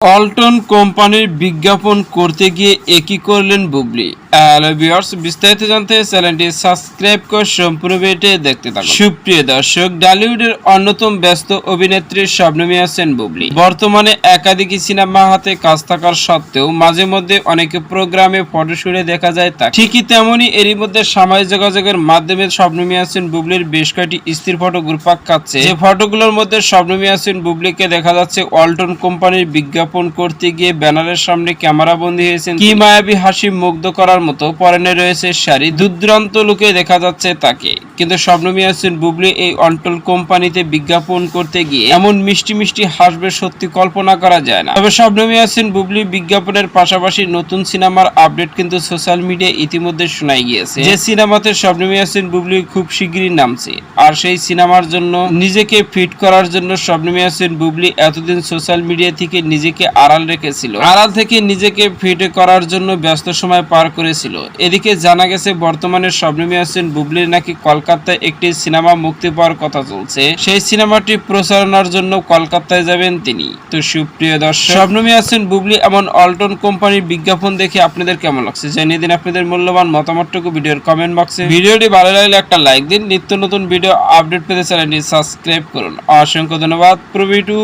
অল্টন কোম্পানির বিজ্ঞাপন করতে গিয়ে একই করলেন বুবলি। ভিউয়ার্স, বিস্তারিত জানতে চ্যানেলটি সাবস্ক্রাইব করে সম্পূর্ণ ভিডিওটি দেখতে থাকুন। সুপ্রিয় দর্শক, ডালিউডের অন্যতম ব্যস্ত অভিনেত্রী শবনমী আছেন বুবলি। বর্তমানে একাধিক সিনেমা হাতে কাজ থাকার সত্ত্বেও মাঝে মধ্যে অনেকে প্রোগ্রামে ফটোশুটে দেখা যায় তা ঠিকই তেমনই এরই মধ্যে সামাজিক যোগাযোগের মাধ্যমে শবনমী আছেন বুবলির বেশ কয়েকটি স্থির ফটো ঘুরপাক খাচ্ছে যে ফটোগুলোর মধ্যে শবনমী আছেন বুবলিকে দেখা যাচ্ছে অল্টন কোম্পানির বিজ্ঞাপন করতে গিয়ে ব্যানারের সামনে ক্যামেরা বন্দী হয়েছেন কি মায়াবী হাসি মুগ্ধ করার মতো পরনে রয়েছে শাড়ি। দুর্দান্ত লুকে দেখা যাচ্ছে তাকে। কিন্তু শবনমী আছেন বুবলি এই অল্টন কোম্পানিতে বিজ্ঞাপন করতে গিয়ে এমন মিষ্টি মিষ্টি হাসবে সত্যি কল্পনা করা যায় না। তবে শবনমী আছেন বুবলি বিজ্ঞাপনের পাশাপাশি নতুন সিনেমার আপডেট কিন্তু সোশ্যাল মিডিয়ায় ইতিমধ্যে শোনাই গিয়েছে। যে সিনেমাতে শবনমী আছেন বুবলি খুব শিগগিরই নামছে। আর সেই সিনেমার জন্য নিজেকে ফিট করার জন্য শবনমী আছেন বুবলি এতদিন সোশ্যাল মিডিয়া থেকে নিজেকে আড়াল রেখেছিল। আড়াল থেকে নিজেকে ফিট করার জন্য ব্যস্ত সময় পার করেছিল। এদিকে জানা গেছে, বর্তমানে শবনমী আছেন বুবলির নাকি কলকাতায় একটি সিনেমা মুক্তি পাওয়ার কথা চলছে। সেই সিনেমাটি প্রচারণার জন্য কলকাতায় যাবেন তিনি। তো সুপ্রিয় দর্শক শবনমী আছেন বুবলি এমন অল্টন কোম্পানির বিজ্ঞাপন দেখে আপনাদের কেমন লাগছে? জানিয়ে দিন আপনাদের মূল্যবান মতামতটুকু ভিডিওর কমেন্ট বক্সে ভিডিওটি ভালো লাগলে একটা লাইক দিন। নিত্য নতুন ভিডিও আপডেট পেতে চ্যানেলটি সাবস্ক্রাইব করুন। অসংখ্য ধন্যবাদ। প্রবিটু